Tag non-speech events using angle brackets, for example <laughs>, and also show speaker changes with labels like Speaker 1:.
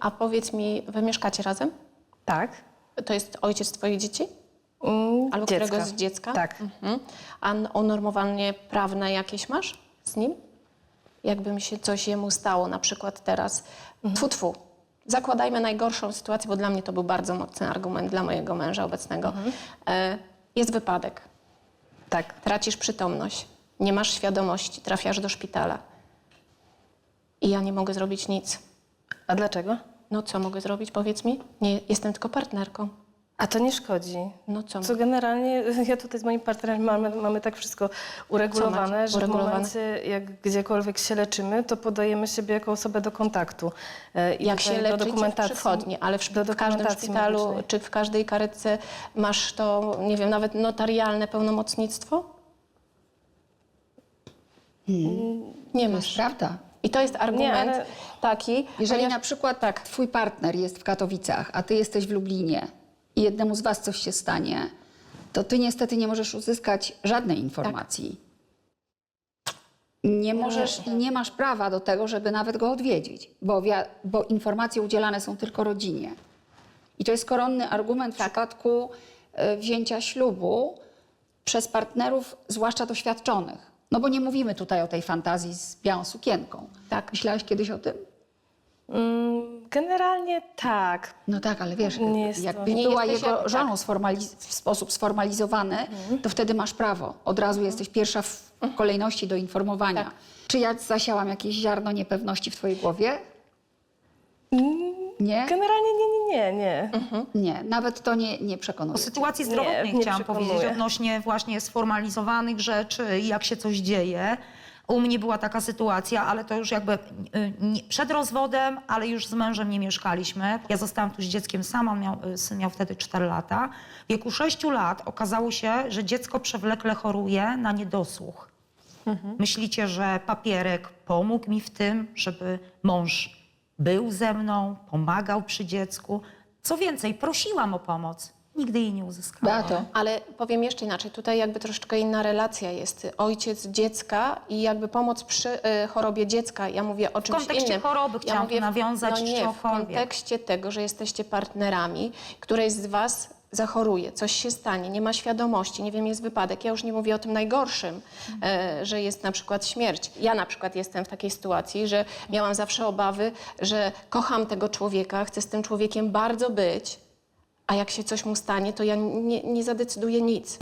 Speaker 1: A powiedz mi, wy mieszkacie razem?
Speaker 2: Tak.
Speaker 1: To jest ojciec twoich dzieci?
Speaker 2: Mm,
Speaker 1: Albo
Speaker 2: dziecka.
Speaker 1: któregoś z dziecka?
Speaker 2: Tak.
Speaker 1: Mhm. A unormowanie prawne jakieś masz z nim? Jakby mi się coś jemu stało, na przykład teraz.
Speaker 2: Mhm.
Speaker 1: Tfu, tfu. Zakładajmy najgorszą sytuację, bo dla mnie to był bardzo mocny argument, dla mojego męża obecnego.
Speaker 2: Mhm.
Speaker 1: E, jest wypadek,
Speaker 2: Tak.
Speaker 1: tracisz przytomność, nie masz świadomości, trafiasz do szpitala. I ja nie mogę zrobić nic.
Speaker 2: A dlaczego?
Speaker 1: No co mogę zrobić, powiedz mi? Nie, jestem tylko partnerką.
Speaker 2: A to nie szkodzi.
Speaker 1: No co?
Speaker 2: Co generalnie, <laughs> ja tutaj z moim partnerem mamy, mamy tak wszystko uregulowane, że w
Speaker 1: uregulowane?
Speaker 2: momencie, jak gdziekolwiek się leczymy, to podajemy siebie jako osobę do kontaktu. E, I
Speaker 1: Jak
Speaker 2: tutaj
Speaker 1: się
Speaker 2: do
Speaker 1: leczycie w
Speaker 2: dokumentacji-
Speaker 1: przychodni, ale w,
Speaker 2: do
Speaker 1: w każdym
Speaker 2: dokumentacji
Speaker 1: szpitalu
Speaker 2: medycznej.
Speaker 1: czy w każdej karetce masz to, nie wiem, nawet notarialne pełnomocnictwo? Nie
Speaker 3: To
Speaker 1: masz.
Speaker 3: prawda.
Speaker 1: I to jest argument
Speaker 2: ale-
Speaker 1: taki,
Speaker 3: Jeżeli
Speaker 1: ponieważ-
Speaker 3: na przykład tak, twój partner jest w Katowicach, a ty jesteś w Lublinie i jednemu z was coś się stanie, to ty niestety nie możesz uzyskać żadnej informacji. Nie możesz i nie masz prawa do tego, żeby nawet go odwiedzić, bo, bo informacje udzielane są tylko rodzinie. I to jest koronny argument w przypadku e, wzięcia ślubu przez partnerów, zwłaszcza doświadczonych. No bo nie mówimy tutaj o tej fantazji z białą sukienką.
Speaker 1: Tak.
Speaker 3: Myślałaś kiedyś o tym?
Speaker 2: Mm, Generalnie tak.
Speaker 3: No tak, ale wiesz,
Speaker 2: Nie jest to-
Speaker 3: jakbyś
Speaker 1: Nie
Speaker 3: była
Speaker 1: jesteś
Speaker 3: jego
Speaker 1: jak-
Speaker 3: żoną sformaliz- w sposób sformalizowany, to wtedy masz prawo. Od razu jesteś pierwsza w kolejności do informowania.
Speaker 1: Tak.
Speaker 3: Czy ja zasiałam jakieś ziarno niepewności w twojej głowie? Nie?
Speaker 2: Generalnie nie, nie, nie, nie.
Speaker 3: Nie, nawet to nie, nie
Speaker 4: O
Speaker 3: przekonuje.
Speaker 4: sytuacji
Speaker 2: Nie,
Speaker 4: zdrowotnej
Speaker 2: nie
Speaker 4: chciałam
Speaker 2: przekonuję.
Speaker 4: powiedzieć odnośnie właśnie sformalizowanych rzeczy i jak się coś dzieje. U mnie była taka sytuacja, ale to już jakby y, nie, przed rozwodem, ale już z mężem nie mieszkaliśmy. Ja zostałam tu z dzieckiem sama, on miał, y, syn miał wtedy 4 lata. W wieku 6 lat okazało się, że dziecko przewlekle choruje na niedosłuch. Myślicie, że papierek pomógł mi w tym, żeby mąż był ze mną, pomagał przy dziecku. Co więcej, prosiłam o pomoc. Nigdy jej nie uzyskałam.
Speaker 3: Beato,
Speaker 1: Ale powiem jeszcze inaczej, tutaj jakby troszeczkę inna relacja jest. Ojciec dziecka i jakby pomoc przy y, chorobie dziecka. Ja mówię o czymś
Speaker 4: kontekście
Speaker 1: innym.
Speaker 4: choroby chciałam tu
Speaker 1: w-
Speaker 4: nawiązać,
Speaker 1: no
Speaker 4: czy
Speaker 1: nie, w kontekście tego, że jesteście partnerami, któreś z was zachoruje, coś się stanie, nie ma świadomości, nie wiem, jest wypadek. Ja już nie mówię o tym najgorszym, e, że jest na przykład śmierć. Ja na przykład jestem w takiej sytuacji, że miałam zawsze obawy, że kocham tego człowieka, chcę z tym człowiekiem bardzo być, a jak się coś mu stanie, to ja nie, nie zadecyduję nic.